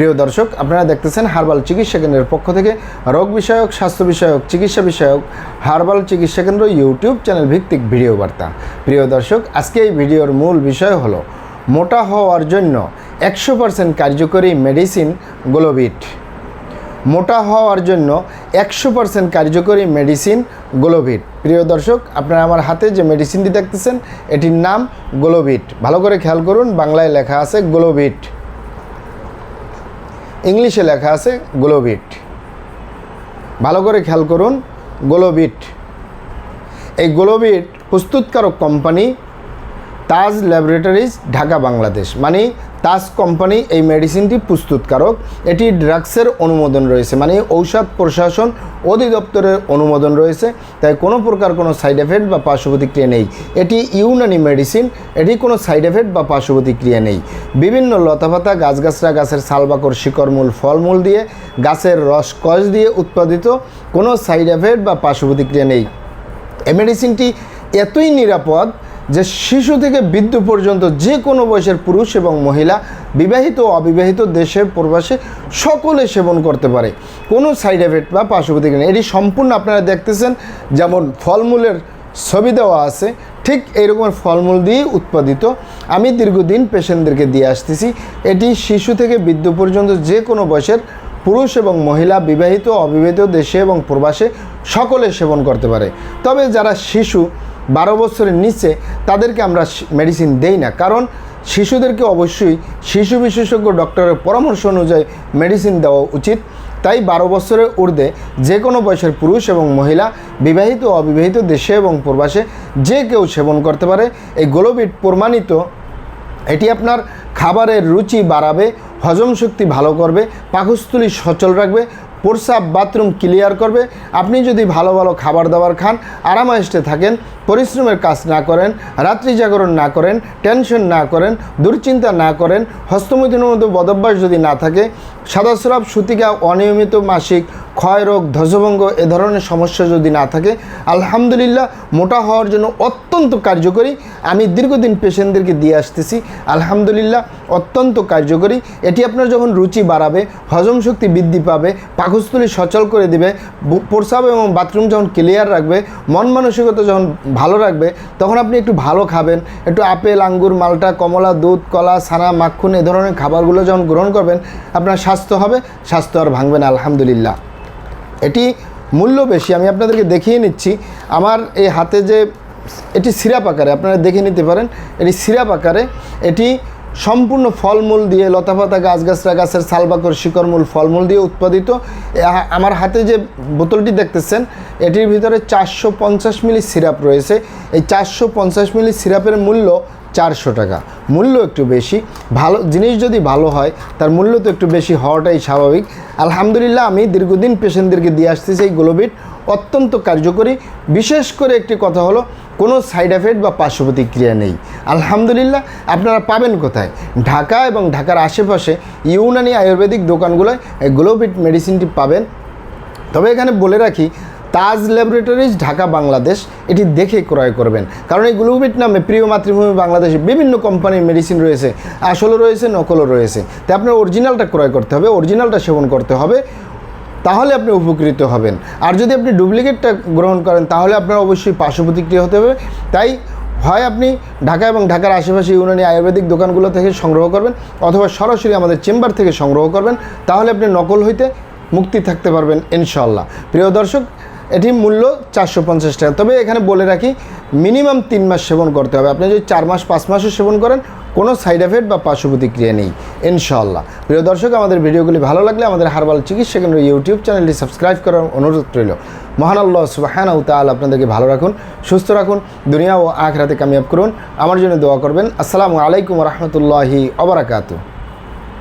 প্রিয় দর্শক, আপনারা দেখতেছেন হার্বাল চিকিৎসা কেন্দ্রের পক্ষ থেকে রোগ বিষয়ক, স্বাস্থ্য বিষয়ক, চিকিৎসা বিষয়ক হার্বাল চিকিৎসা কেন্দ্র ইউটিউব চ্যানেল ভিত্তিক ভিডিও বার্তা। প্রিয় দর্শক, আজকে এই ভিডিওর মূল বিষয় হলো, মোটা হওয়ার জন্য একশো পার্সেন্ট কার্যকরী মেডিসিন গ্লোবিট। মোটা হওয়ার জন্য একশো পার্সেন্ট কার্যকরী মেডিসিন গ্লোভিট প্রিয় দর্শক, আপনারা আমার হাতে যে মেডিসিনটি দেখতেছেন, এটির নাম গ্লোভিট ভালো করে খেয়াল করুন, বাংলায় লেখা আছে গ্লোভিট ইংলিশে লেখা আছে গ্লোভিট ভালো করে খেয়াল করুন গ্লোভিট এই গ্লোভিট প্রস্তুতকারক কোম্পানি তাজ ল্যাবরেটরিজ, ঢাকা, বাংলাদেশ। মানে তাজ কোম্পানি এই মেডিসিনটি প্রস্তুতকারক। এটি ড্রাগসের অনুমোদন রয়েছে। মানে ঔষধ প্রশাসন অধিদপ্তরের অনুমোদন রয়েছে। তাই কোনো প্রকার কোনো সাইড এফেক্ট বা পার্শ্ব প্রতিক্রিয়া নেই। এটি ইউনানি মেডিসিন। এটি কোনো সাইড এফেক্ট বা পার্শ্ব প্রতিক্রিয়া নেই। বিভিন্ন লতাপাতা গাছগাছরা গাছের সালবাকর, শিকড়মূল, ফলমূল দিয়ে গাছের রস, কষ দিয়ে উৎপাদিত কোনো সাইড এফেক্ট বা পার্শ্ব প্রতিক্রিয়া নেই। এই মেডিসিনটি এতই নিরাপদ যে শিশু থেকে বৃদ্ধ পর্যন্ত যে কোনো বয়সের পুরুষ এবং মহিলা, বিবাহিত ও অবিবাহিত দেশে প্রবাসে সকলে সেবন করতে পারে। কোনো সাইড এফেক্ট বা পার্শ্বপ্রতিক্রিয়া নেই। এটি সম্পূর্ণ আপনারা দেখতেছেন, যেমন ফলমূলের ছবি দেওয়া আছে, ঠিক এইরকমের ফলমূল দিয়ে উৎপাদিত। আমি দীর্ঘদিন পেশেন্টদেরকে দিয়ে আসতেছি। এটি শিশু থেকে বৃদ্ধ পর্যন্ত যে কোনো বয়সের পুরুষ এবং মহিলা, বিবাহিত অবিবাহিত দেশে এবং প্রবাসে সকলে সেবন করতে পারে। তবে যারা শিশু বারো বছরের নিচে তাদেরকে আমরা মেডিসিন দেই না। কারণ শিশুদেরকে অবশ্যই শিশু বিশেষজ্ঞ ডক্টরের পরামর্শ অনুযায়ী মেডিসিন দেওয়া উচিত। তাই বারো বছরের ঊর্ধ্বে যে কোনো বয়সের পুরুষ এবং মহিলা, বিবাহিত অবিবাহিত দেশে এবং প্রবাসে যে কেউ সেবন করতে পারে। এই গোলোবিট প্রমাণিত, এটি আপনার খাবারের রুচি বাড়াবে, হজম শক্তি ভালো করবে, পাকস্থলী সচল রাখবে প্রস্রাব বাথরুম ক্লিয়ার করবে। আপনি যদি ভালো ভালো খাবার দাবার খান আরামায়েস্টে থাকেন, পরিশ্রমের কাজ না করেন, রাত্রি জাগরণ না করেন, টেনশন না করেন, দুশ্চিন্তা না করেন, হস্তমৈথুনের মধ্যে বদভ্যাস যদি না থাকে, সাদাস্রাব, সুতিকা, অনিয়মিত মাসিক, ক্ষয় রোগ, ধ্বজভঙ্গ, এ ধরনের সমস্যা যদি না থাকে, আলহামদুলিল্লাহ মোটা হওয়ার জন্য অত্যন্ত কার্যকরী। আমি দীর্ঘদিন পেশেন্টদেরকে দিয়ে আসতেছি। আলহামদুলিল্লাহ অত্যন্ত কার্যকরী। এটি আপনার যখন রুচি বাড়াবে, হজম শক্তি বৃদ্ধি পাবে, পাকস্থলী সচল করে দিবে প্রস্রাব এবং বাথরুম যখন ক্লিয়ার রাখবে, মন মানসিকতা যখন ভালো রাখবে, তখন আপনি একটু ভালো খাবেন। একটু আপেল, আঙ্গুর, মালটা, কমলা, দুধ, কলা, ছানা, মাখন, এ ধরনের খাবারগুলো যখন গ্রহণ করবেন, আপনার স্বাস্থ্য হবে, স্বাস্থ্য আর ভাঙবে না, আলহামদুলিল্লাহ। এটি মূল্য বেশি, আমি আপনাদেরকে দেখিয়ে নিচ্ছি। আমার এই হাতে যে, এটি সিরাপ আকারে, আপনারা দেখে নিতে পারেন, এটি সিরাপ আকারে, এটি সম্পূর্ণ ফলমূল দিয়ে লতাপাতা গাছগাছরা গাছের সালবাকর শিকড়মূল ফলমূল দিয়ে উৎপাদিত। আমার হাতে যে বোতলটি দেখতেছেন, এটির ভিতরে চারশো পঞ্চাশ মিলি সিরাপ রয়েছে। এই চারশো পঞ্চাশ মিলি সিরাপের মূল্য চারশো টাকা। মূল্য একটু বেশি। ভালো, জিনিস যদি ভালো হয়, তার মূল্য তো একটু বেশি হওয়াটাই স্বাভাবিক। আলহামদুলিল্লাহ, আমি দীর্ঘদিন পেশেন্টদেরকে দিয়ে আসতেছি এই গ্লোবিট। অত্যন্ত কার্যকরী। বিশেষ করে একটি কথা হলো, কোনো সাইড এফেক্ট বা পার্শ্ব প্রতিক্রিয়া নেই। আলহামদুলিল্লাহ, আপনারা পাবেন কোথায়? ঢাকা এবং ঢাকার আশেপাশে ইউনানি আয়ুর্বেদিক দোকানগুলোয় গ্লোবিট মেডিসিনটি পাবেন। তবে এখানে বলে রাখি তাজ ল্যাবরেটরিজ, ঢাকা, বাংলাদেশ, এটি দেখে ক্রয় করবেন। কারণ এই গ্লুবিট নামে প্রিয় মাতৃভূমি বাংলাদেশে বিভিন্ন কোম্পানির মেডিসিন রয়েছে, আসলও রয়েছে, নকলও রয়েছে। তাই আপনার অরিজিনালটা ক্রয় করতে হবে, অরিজিনালটা সেবন করতে হবে, তাহলে আপনি উপকৃত হবেন। আর যদি আপনি ডুপ্লিকেটটা গ্রহণ করেন, তাহলে আপনার অবশ্যই পার্শ্ব প্রতিক্রিয়া হতে হবে। তাই হয় আপনি ঢাকা এবং ঢাকার আশেপাশে ইউনানি আয়ুর্বেদিক দোকানগুলো থেকে সংগ্রহ করবেন, অথবা সরাসরি আমাদের চেম্বার থেকে সংগ্রহ করবেন, তাহলে আপনি নকল হইতে মুক্তি থাকতে পারবেন ইনশাল্লাহ প্রিয় দর্শক এটির মূল্য চারশো পঞ্চাশ টাকা। তবে এখানে বলে রাখি, মিনিমাম তিন মাস সেবন করতে হবে। আপনি যদি চার মাস, পাঁচ মাসও সেবন করেন, কোনো সাইড এফেক্ট বা পার্শ্ব প্রতিক্রিয়া নেই ইনশাল্লাহ প্রিয় দর্শক, আমাদের ভিডিওগুলি ভালো লাগলে আমাদের হারবাল চিকিৎসা কেন্দ্র ইউটিউব চ্যানেলটি সাবস্ক্রাইব করার অনুরোধ রইল। মহান আল্লাহ সুবাহানা তাল আপনাদেরকে ভালো রাখুন, সুস্থ রাখুন, দুনিয়া ও আখ রাতে কামিয়াব করুন। আমার জন্য দোয়া করবেন। আসসালামু আলাইকুম রহমতুল্লাহি অবরাকাতু